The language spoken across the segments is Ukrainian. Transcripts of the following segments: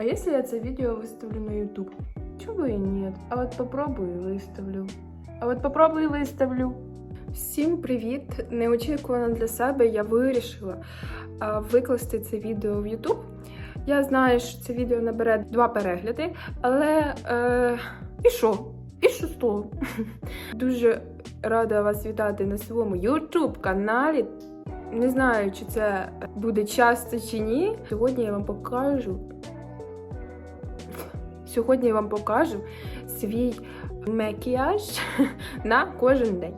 А если я це відео виставлю на YouTube? Чего и нет? А от попробую і виставлю. А от попробую і виставлю. Всім привіт! Неочікувано для себе я вирішила викласти це відео в YouTube. Я знаю, що це відео набере два перегляди, але е, і що? І що з того? Дуже рада вас вітати на своєму YouTube каналі. Не знаю, чи це буде часто чи ні. Сьогодні я вам покажу. Сьогодні я вам покажу свій макіяж на кожен день.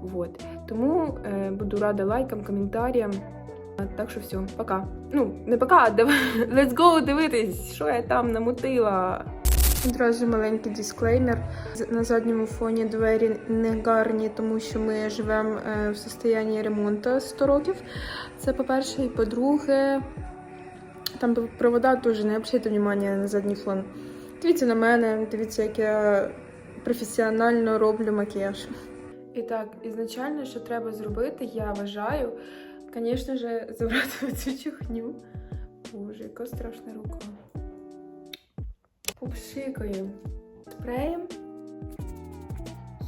Вот. Тому е, буду рада лайкам, коментарям. Так що все, пока. Ну, не пока, давай. Let's go дивитись, що я там намутила. Одразу маленький дисклеймер. На задньому фоні двері не гарні, тому що ми живемо е, в состоянні ремонту 100 років. Це по-перше, і по-друге, там провода теж не обращайте внимання на задній фон. Дивіться на мене, дивіться, як я професіонально роблю макіяж. І так, ізначально, що треба зробити, я вважаю, звісно ж, забрати цю чухню. Боже, яка страшна рука. Попшикаємо спреєм.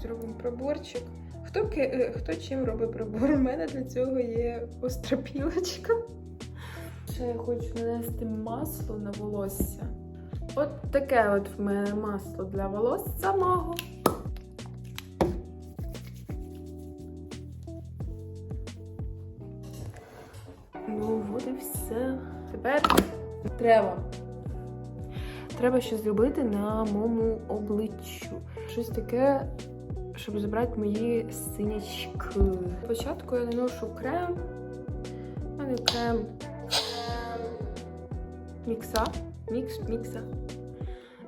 Зробимо проборчик. Хто, е, хто чим робить пробор? У мене для цього є остра пілочка. Ще я хочу нанести масло на волосся. От таке от в мене масло для волос самого. Ну, от і все. Тепер треба. Треба щось зробити на моєму обличчю. Щось таке, щоб забрати мої синячки. Спочатку я наношу крем. У мене крем мікса. Мікс, мікса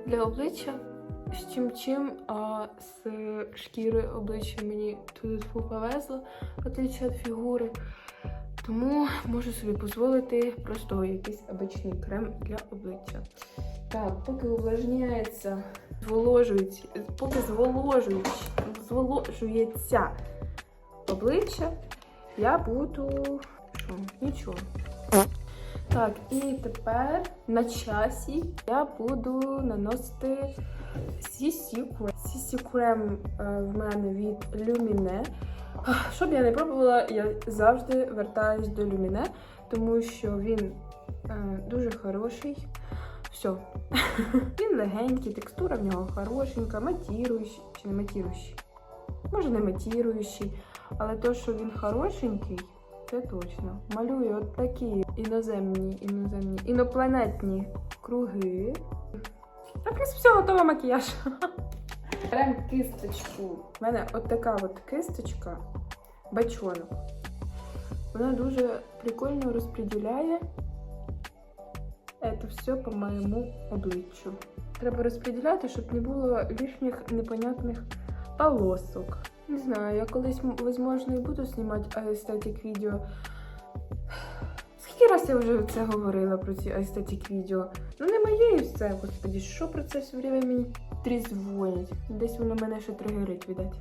для обличчя. З чим чим, а з шкіри обличчя мені туди повезло, в від фігури. Тому можу собі дозволити просто якийсь обичний крем для обличчя. Так, поки увлажняється, зволожується, поки зволожується, зволожується обличчя, я буду. Що? Нічого. Так, і тепер на часі я буду наносити CC крем. CC крем е, в мене від Lumine. Щоб я не пробувала, я завжди вертаюсь до Lumine, тому що він е, дуже хороший. Все. Він легенький, текстура в нього хорошенька, матіруючий чи не матіруючий. Може, не матіруючий, але то, що він хорошенький, це точно. Малюю от такі іноземні, іноземні, інопланетні круги. Так, і все, готова макіяж. Беремо кисточку. У мене от така от кисточка, бачонок. Вона дуже прикольно розподіляє це все по моєму обличчю. Треба розподіляти, щоб не було лишніх непонятних полосок. Не знаю, я колись, возможно, і буду знімати аестетик відео. Скільки раз я вже це говорила про ці аестетик відео? Ну не моє і все, господі, що про це все время мені трізвонять? Десь воно мене ще тригерить, видать.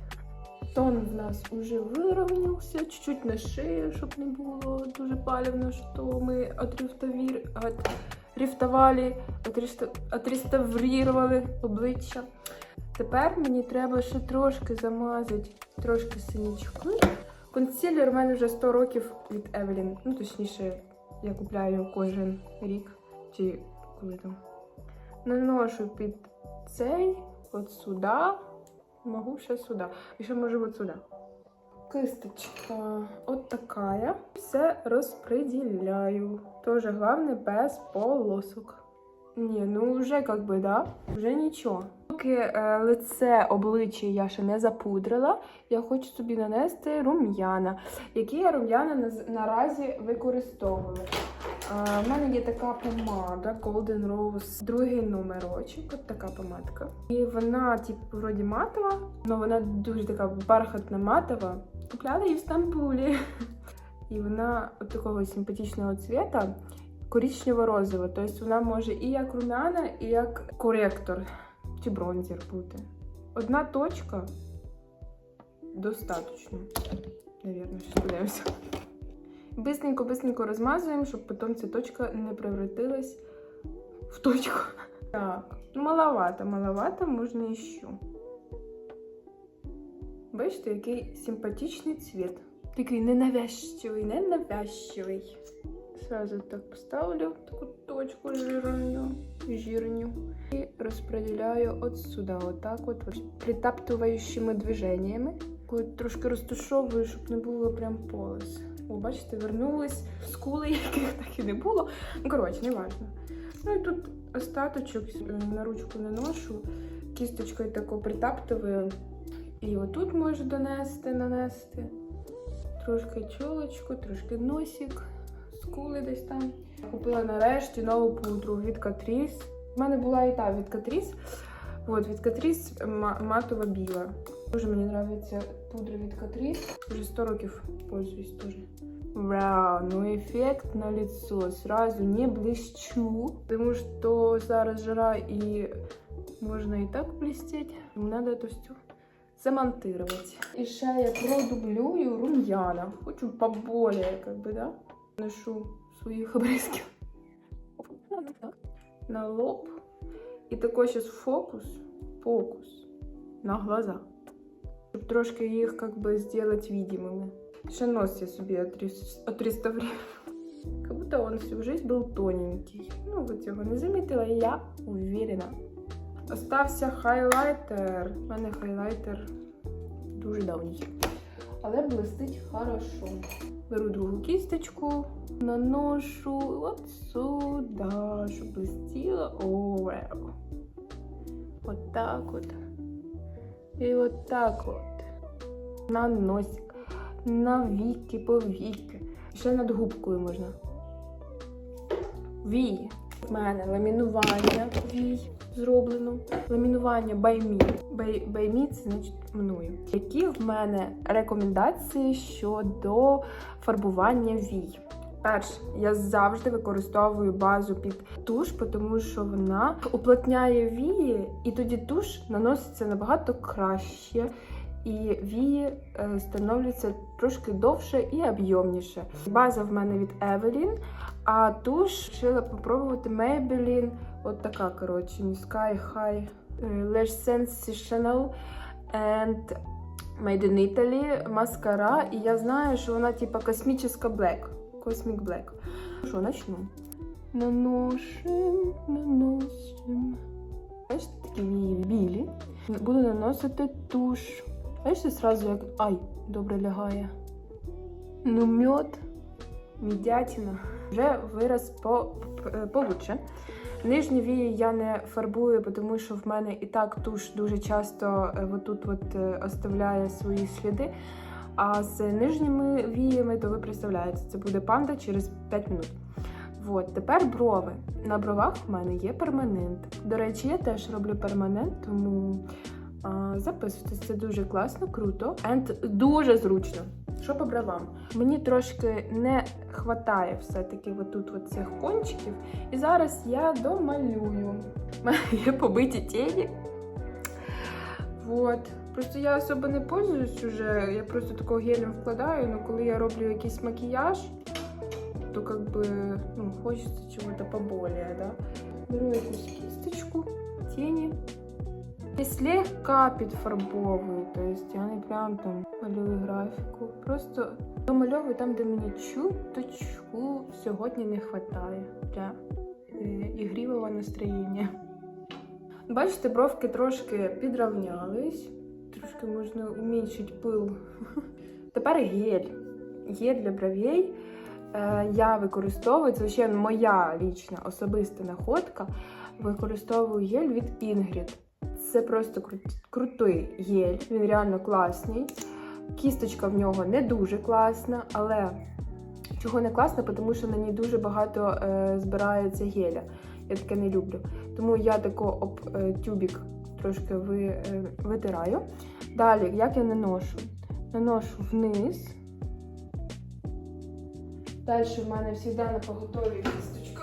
Тон в нас уже вирівнявся, чуть-чуть на шию, щоб не було дуже палівно, що ми отрифтовір... от... рифтували, отреста- обличчя. Тепер мені треба ще трошки замазати, трошки синячку. Консилер у мене вже 100 років від Evelyn. Ну, точніше, я купляю кожен рік. Чи коли там. Наношу під цей, от сюди. Могу ще сюди. І ще можу от сюди. Кисточка от такая. Все розподіляю. Тоже головне без полосок. Ні, ну вже как би, да? Вже нічого. Поки е, лице обличчя я ще не запудрила, я хочу собі нанести рум'яна. Які я рум'яна наразі використовую. У мене є така помада Golden Rose, другий номерочок, от така помадка. І вона, типу, вроді матова, але вона дуже така бархатна матова. Купляла її в Стамбулі. І вона от такого симпатичного цвіта, коричнево-розова. Тобто вона може і як румяна, і як коректор чи бронзер бути. Одна точка достатньо. Навірно, що подивимося. Бистренько-бистренько розмазуємо, щоб потім ця точка не превратилась в точку. Так, маловато, маловато, можна іще. Бачите, який симпатичний цвіт. Такий ненавязчивий, ненавязчивий. Сразу так поставлю таку точку жирную, жирню. І розподіляю от сюди, отак от, притаптуючими движеннями. Коли трошки розташовую, щоб не було прям полос. О, бачите, вернулись скули, яких так і не було. Ну, коротше, не важно. Ну і тут остаточок на ручку не ношу, кісточкою тако притаптую. І отут можу донести, нанести. Трошки чолочку, трошки носик, скули десь там. Купила нарешті нову пудру від Catrice. У мене була і та від Catrice. От, від Catrice ма- матова біла. Дуже мені подобається пудра від Catrice. Вже 100 років пользуюсь теж. Вау, ну эффект на лицо. Сразу не блещу, потому что зараз жара и можно и так блестеть. Надо это все замонтировать. И ще я продублюю рум'яна. Хочу поболее, как бы, да? Ношу своїх обрізків на лоб. І такой сейчас фокус, фокус на глаза. Щоб трошки їх как бы сделать видимыми. Ще нос я собі отріс- отреставрую. Как будто он всю жизнь был тоненький. Ну, ви цього не замітила, я уверена. Остався хайлайтер. У мене хайлайтер дуже давній. Але блистить хорошо. Беру другу кісточку, наношу от сюди, щоб блистіло. От так от. І от так от. На носик, на віки, повіки. Ще над губкою можна. Вії. У мене ламінування вій зроблено. Ламінування баймі. Бай, баймі це значить мною. Які в мене рекомендації щодо фарбування вій? Перше, я завжди використовую базу під туш, тому що вона уплотняє вії, і тоді туш наноситься набагато краще, і вії е, становляться трошки довше і об'ємніше. База в мене від Evelyn, а туш вирішила попробувати Maybelline. От така, коротше, Sky High Lash Sensational and Made in Italy маскара. І я знаю, що вона типа космічна Black. Cosmic Black. Що, начну? Наносим, наносим. Бачите, такі білі. Буду наносити туш. Бачите, сразу як. Ай, добре лягає. Ну, мед, мідятина. Вже вираз по, п- получше. Нижні вії я не фарбую, тому що в мене і так туш дуже часто е, отут от е, оставляє свої сліди. А з нижніми віями, то ви представляєте, це буде панда через 5 минут. От, тепер брови. На бровах в мене є перманент. До речі, я теж роблю перманент, тому а, записуйтесь, це дуже класно, круто. And дуже зручно. Що по бровам? Мені трошки не хватає все-таки отут от цих кончиків. І зараз я домалюю. Є побиті тіні. Вот. Просто я особо не пользуюсь уже, я просто такого гелем вкладаю, но коли я роблю якийсь макіяж, то как бы, ну, хочется чего-то поболее, да. Беру якусь кисточку, тени. И слегка підфарбовую, то есть я не прям там малюю графіку. Просто домальовую там, де мені чуточку сьогодні не вистачає для е, ігрівого настроєння. Бачите, бровки трошки підравнялись. Трошки можна уміншити пил. Тепер гель. Гель для бровей. Е, я використовую, це ще моя лічна особиста находка. Використовую гель від Ingrid. Це просто крут- крутий гель, він реально класний. Кісточка в нього не дуже класна, але чого не класна, тому що на ній дуже багато е, збирається геля. Я таке не люблю. Тому я тако об е, тюбік трошки ви, е, витираю. Далі, як я наношу? Наношу вниз. Далі в мене завжди на поготові кісточка.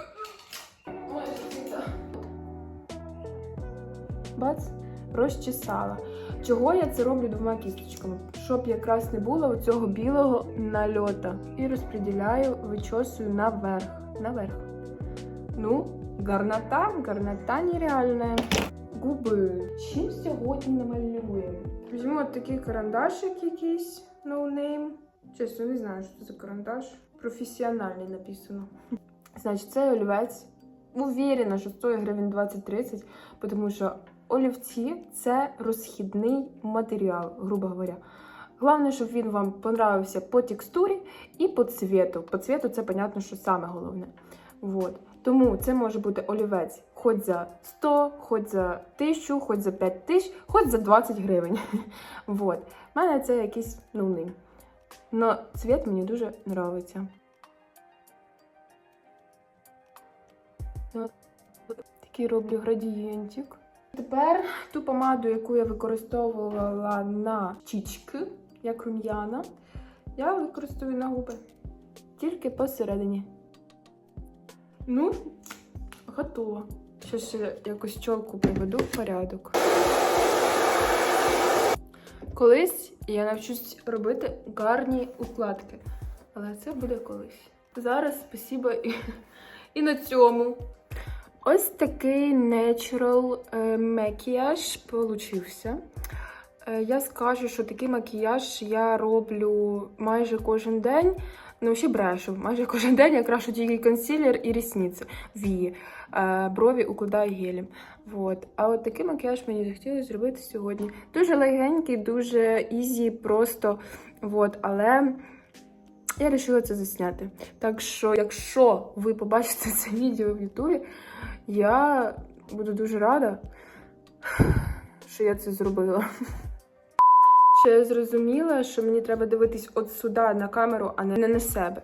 Бац, розчесала. Чого я це роблю двома кісточками? Щоб якраз не було оцього білого нальота. І розподіляю, вичосую наверх. Наверх. Ну, Гарнота, гарнота нереальна. Губи. Чим сьогодні намалюємо? Візьму от такий карандашик якийсь, no name. Чесно, не знаю, що це за карандаш. Професіональний написано. Значить, це олівець. Уверена, що стоїть гривень 20-30, тому що олівці це розхідний матеріал, грубо говоря. Головне, щоб він вам понравився по текстурі і по цвіту. По цвіту це, понятно, що саме головне. Вот. Тому це може бути олівець хоч за 100, хоч за 1000, хоч за 5 тисяч, хоч за 20 гривень. Вот. У мене це якийсь нулний. Но цвіт мені дуже подобається. Такий роблю градієнтик. Тепер ту помаду, яку я використовувала на чічки, як рум'яна, я використовую на губи. Тільки посередині. Ну, готово. Ще ще якось чолку приведу в порядок. Колись я навчусь робити гарні укладки. Але це буде колись. Зараз спасибо і, і на цьому. Ось такий natural е, макіяж получився. Е, я скажу, що такий макіяж я роблю майже кожен день. Ну, ще брешу. Майже кожен день я крашу тільки консилер і рісниці, вії, е, брові укладаю гелем. Вот. А от такий макіяж мені захотілося зробити сьогодні. Дуже легенький, дуже ізі, просто. Вот. Але я вирішила це засняти. Так що, якщо ви побачите це відео в Ютубі, я буду дуже рада, що я це зробила. Ще я зрозуміла, що мені треба дивитись от сюди на камеру, а не на себе.